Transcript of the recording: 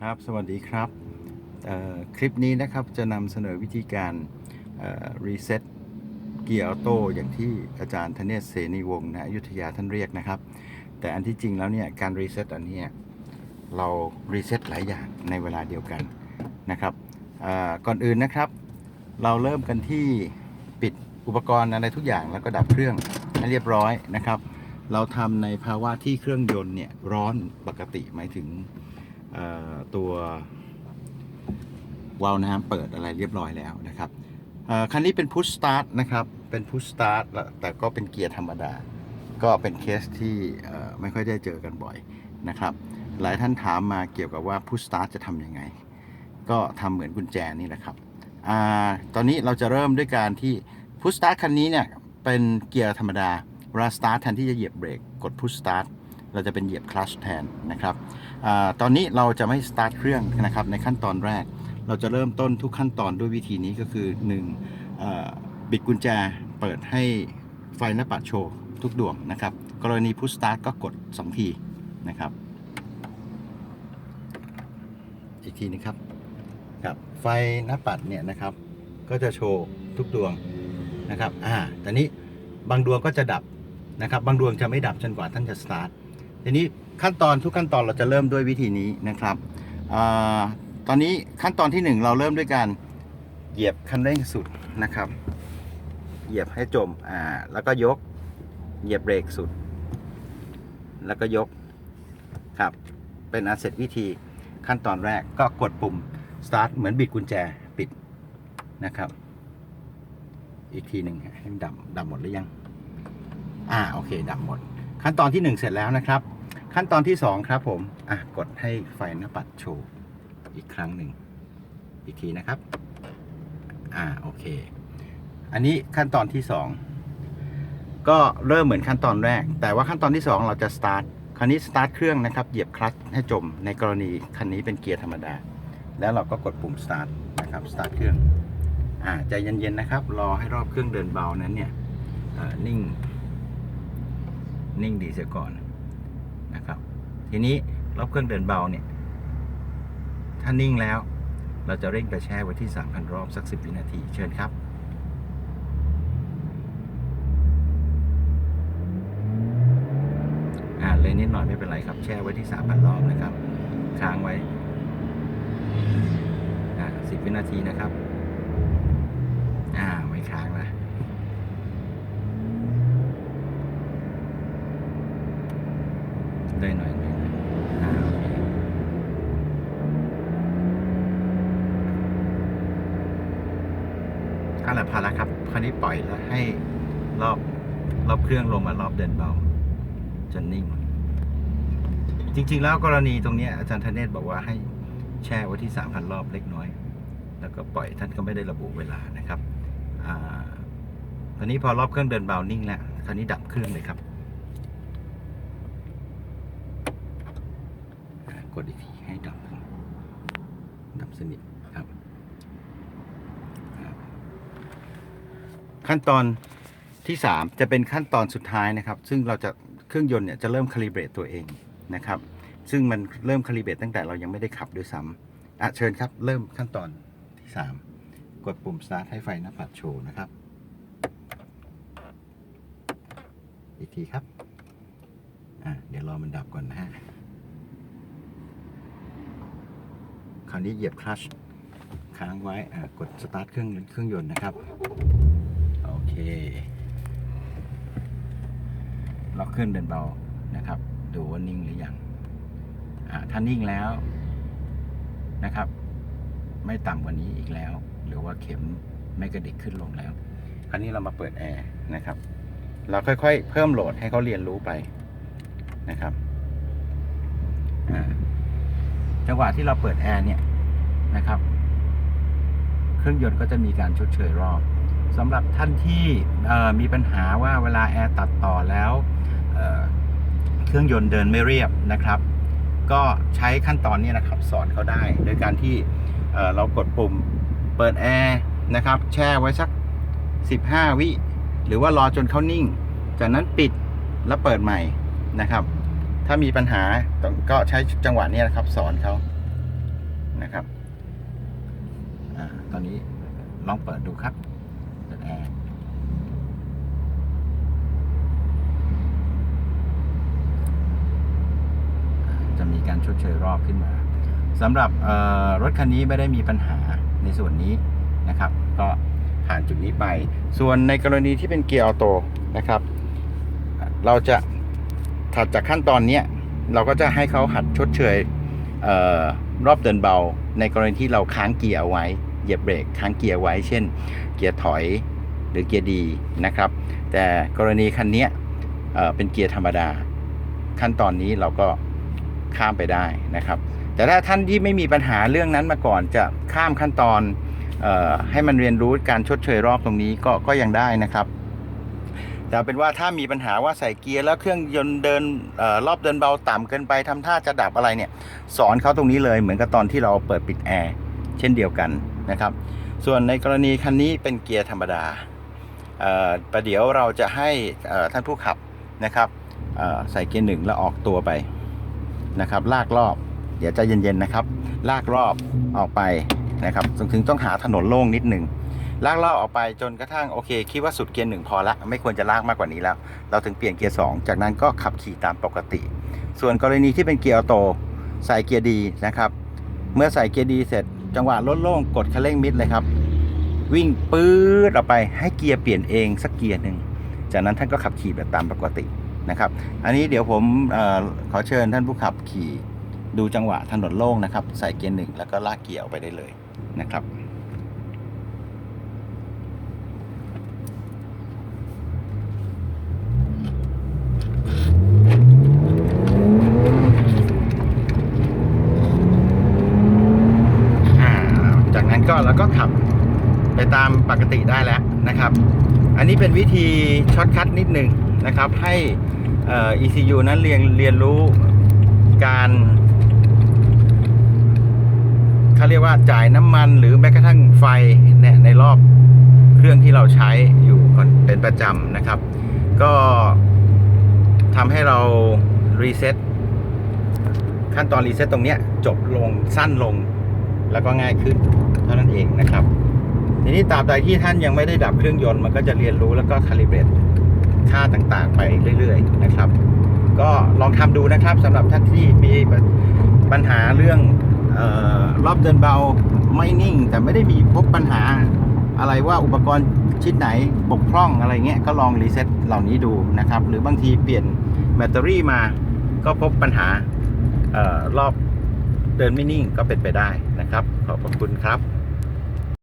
ครับสวัสดีครับคลิปนี้นะครับจะนำเสนอวิธีการรีเซ็ตเกียร์ออโต้อย่างที่อาจารย์ธเนศเสนีวงศ์นะอยุธยาท่านเรียกนะครับ แต่อันที่จริงแล้วเนี่ยการรีเซ็ตอันนี้เรารีเซ็ตหลายอย่างในเวลาเดียวกันนะครับก่อนอื่นนะครับ เราเริ่มกันที่ปิดอุปกรณ์อะไรทุกอย่างแล้วก็ดับเครื่องให้เรียบร้อยนะครับ เราทำในภาวะที่เครื่องยนต์เนี่ยร้อนปกติหมายถึง ตัววาล์วน้ำเปิดอะไรเรียบร้อยแล้วนะครับคันนี้เป็น push start นะครับเป็น push start แต่ก็เป็นเกียร์ธรรมดา ก็เป็นเคสที่ไม่ค่อยได้เจอกันบ่อยนะครับ หลายท่านถามมาเกี่ยวกับว่า push start จะทำยังไง ก็ทำเหมือนกุญแจนี่แหละครับอตอนนี้เราจะเริ่มด้วยการที่ push start คันนี้เนี่ยเป็นเกียร์ธรรมดาเวลา start แทนที่จะเหยียบเบรกกด push start เราจะเป็นเหยียบ clutch แทนนะครับ ตอนนี้เราจะไม่สตาร์ทเครื่องนะครับในขั้นตอนแรก เราจะเริ่มต้นทุกขั้นตอนด้วยวิธีนี้ก็คือ1เอ่อบิดกุญแจเปิดให้ไฟหน้าปัดโชว์ทุกดวงนะครับ กรณีพุชสตาร์ทก็กด 2 ทีนะครับ อีกทีนึงครับครับไฟหน้าปัดเนี่ยนะครับ ก็จะโชว์ทุกดวงนะครับอ่าแต่นี้บางดวงก็จะดับนะครับ บางดวงจะไม่ดับจนกว่าท่านจะสตาร์ททีนี้ ขั้นตอนทุกขั้นตอนเราจะเริ่มด้วยวิธีนี้นะครับอตอนนี้ขั้นตอนที่หนึ่งเราเริ่มด้วยการเหยียบคันเร่งสุดนะครับ เหยียบให้จมอ่าแล้วก็ยกเหยียบเบรกสุด แล้วก็ยกครับ เป็นอันเสร็จวิธีขั้นตอนแรกก็กดปุ่ม start เหมือนบิดกุญแจปิดนะครับ อีกทีหนึ่งให้มันดับดับหมดหรือยัง อ่าโอเคดับหมด ขั้นตอนที่ 1 เสร็จแล้วนะครับ ขั้นตอนที่ 2 ครับผมอะกดให้ไฟหน้าปัดโชว์อีกครั้งหนึ่งอีกทีนะครับ อ่าโอเค อันนี้ขั้นตอนที่ 2 ก็เริ่มเหมือนขั้นตอนแรก แต่ว่าขั้นตอนที่ 2 เราจะสตาร์ทคราวนี้สตาร์ทเครื่องนะครับเหยียบคลัตช์ให้จมในกรณีคันนี้เป็นเกียร์ธรรมดา แล้วเราก็กดปุ่มสตาร์ทนะครับสตาร์ทเครื่องอ่าใจเย็นๆนะครับ รอให้รอบเครื่องเดินเบานั้นเนี่ยเออนิ่ง นิ่งดีเสียก่อน นะครับ ทีนี้รอบเครื่องเดินเบาเนี่ยถ้านิ่งแล้ว เราจะเร่งกระแช่ไว้ที่ 3,000 รอบสัก 10 วินาที เชิญครับอ่าเลยนิดหน่อยไม่เป็นไรครับ แช่ไว้ที่ 3,000 รอบนะครับ ค้างไว้อ่า10 วินาทีนะครับ อ่า ไม่ค้างนะ ได้หน่อยหนึงอ่าโอเค เอาละพอแล้วครับ คราวนี้ปล่อยแล้วให้รอบรอบเครื่องลงมารอบเดินเบา จนนิ่ง จริง ๆ แล้วกรณีตรงนี้อาจารย์ธเนศบอกว่าให้แช่ไว้ที่ 3,000 รอบเล็กน้อย แล้วก็ปล่อยท่านก็ไม่ได้ระบุเวลานะครับอ่าตอนนี้พอรอบเครื่องเดินเบานิ่งแล้ว คราวนี้ดับเครื่องเลยครับ กดอีกทีให้ดับ ดับสนิทครับ ขั้นตอนที่ 3 จะเป็นขั้นตอนสุดท้ายนะครับ ซึ่งเราจะเครื่องยนต์เนี่ยจะเริ่มคาลิเบรตตัวเองนะครับ ซึ่งมันเริ่มคาลิเบรตตั้งแต่เรายังไม่ได้ขับด้วยซ้ำอะเชิญครับ เริ่มขั้นตอนที่ 3 กดปุ่ม start ให้ไฟหน้าปัดโชว์นะครับ อีกทีครับอะเดี๋ยวรอมันดับก่อนนะฮะคราวนี้เหยียบคลัชค้างไว้อะกดสตาร์ทเครื่องเครื่องยนต์นะครับ เคล็อกเครื่องเดินเบานะครับ ดูว่านิ่งหรือยังถ้านิ่งแล้วนะครับ ไม่ต่ำกว่านี้อีกแล้ว หรือว่าเข็มไม่กระดิกขึ้นลงแล้ว คราวนี้เรามาเปิดแอร์นะครับ เราค่อยๆ เพิ่มโหลดให้เขาเรียนรู้ไปนะครับจังหวะที่เราเปิดแอร์เนี่ยนะครับ เครื่องยนต์ก็จะมีการชดเชยรอบ สำหรับท่านที่มีปัญหาว่าเวลาแอร์ตัดต่อแล้วเเครื่องยนต์เดินไม่เรียบนะครับ ก็ใช้ขั้นตอนนี้นะครับสอนเขาได้ โดยการที่เอ่อเรากดปุ่มเปิดแอร์นะครับ แช่ไว้สัก 15 วิ หรือว่ารอจนเขานิ่ง จากนั้นปิดแล้วเปิดใหม่นะครับ ถ้ามีปัญหาก็ใช้จังหวะนี้นะครับ สอนเขานะครับอตอนนี้ลองเปิดดูครับ จะมีการชดเชยรอบขึ้นมาสำหรับรถคันนี้ไม่ได้มีปัญหาในส่วนนี้นะครับ ก็ผ่านจุดนี้ไป ส่วนในกรณีที่เป็นเกียร์ออโต้นะครับ เราจะถัดจากขั้นตอนนี้เราก็จะให้เขาหัดชดเชยเออรอบเดินเบา ในกรณีที่เราค้างเกียร์ไว้เหยียบเบรกค้างเกียร์ไว้ เช่น เกียร์ถอย หรือเกียร์ดีนะครับ แต่กรณีคันนี้เป็นเกียร์ธรรมดา ขั้นตอนนี้เราก็ข้ามไปได้นะครับ แต่ถ้าท่านที่ไม่มีปัญหาเรื่องนั้นมาก่อนจะข้ามขั้นตอนออให้มันเรียนรู้การชดเชยรอบตรงนี้ก็ก็ยังได้นะครับแต่เป็นว่าถ้ามีปัญหาว่าใส่เกียร์แล้วเครื่องยนต์เดินออรอบเดินเบาต่ำเกินไปทำท่าจะดับอะไรเนี่ย สอนเขาตรงนี้เลยเหมือนกับตอนที่เราเปิดปิดแอร์เช่นเดียวกันนะครับ ส่วนในกรณีคันนี้เป็นเกียร์ธรรมดา ประเดี๋ยวเราจะให้ท่านผู้ขับนะครับใส่เกียร์หนึ่งแล้วออกตัวไปนะครับ ลากรอบ เดี๋ยวใจเย็นๆนะครับ ลากรอบออกไปนะครับถึงต้องหาถนนโล่งนิดหนึ่งลากล่อบออกไปจนกระทั่งโอเค คิดว่าสุดเกียร์หนึ่งพอละไม่ควรจะลากมากกว่านี้แล้ว เราถึงเปลี่ยนเกียร์สองจากนั้นก็ขับขี่ตามปกติ ส่วนกรณีที่เป็นเกียร์ออโตใส่เกียร์ดีนะครับ เมื่อใส่เกียร์ดีเสร็จจังหวะลดโล่งกดคันเร่งมิดเลยครับ วิ่งปื๊ดออกไปให้เกียร์เปลี่ยนเองสักเกียร์หนึ่งจากนั้นท่านก็ขับขี่แบบตามปกตินะครับ อันนี้เดี๋ยวผมออขอเชิญท่านผู้ขับขี่ดูจังหวะถนนโล่งนะครับ ใส่เกียร์หนึ่งแล้วก็ลากเกียร์ออกไปได้เลยนะครับจากนั้นก็เราก็ขับ ไปตามปกติได้แล้วนะครับ อันนี้เป็นวิธีช็อตคัทนิดหนึ่งนะครับ ให้เอ่อ ECU นั้นเรียนเรียนรู้การเขาเรียกว่าจ่ายน้ำมันหรือแม้กระทั่งไฟเนี่ยในรอบเครื่องที่เราใช้อยู่เป็นประจำนะครับ ก็ทำให้เรารีเซ็ตขั้นตอนรีเซ็ตตรงนี้จบลงสั้นลงแล้วก็ง่ายขึ้นเท่านั้นเองนะครับ ทีนี้ตราบใดที่ท่านยังไม่ได้ดับเครื่องยนต์มันก็จะเรียนรู้แล้วก็คาลิเบรตค่าต่างๆ ไปเรื่อย ๆ นะครับ ก็ลองทำดูนะครับสำหรับท่านที่มีปัญหาเรื่องออรอบเดินเบาไม่นิ่ง แต่ไม่ได้มีพบปัญหาอะไรว่าอุปกรณ์ชิ้นไหนบกพร่องอะไรเงี้ยก็ลองรีเซ็ตเหล่านี้ดูนะครับ หรือบางทีเปลี่ยนแบตเตอรี่มาก็พบปัญหาออรอบเดินไม่นิ่งก็เป็นไปได้นะครับ ขอบคุณครับ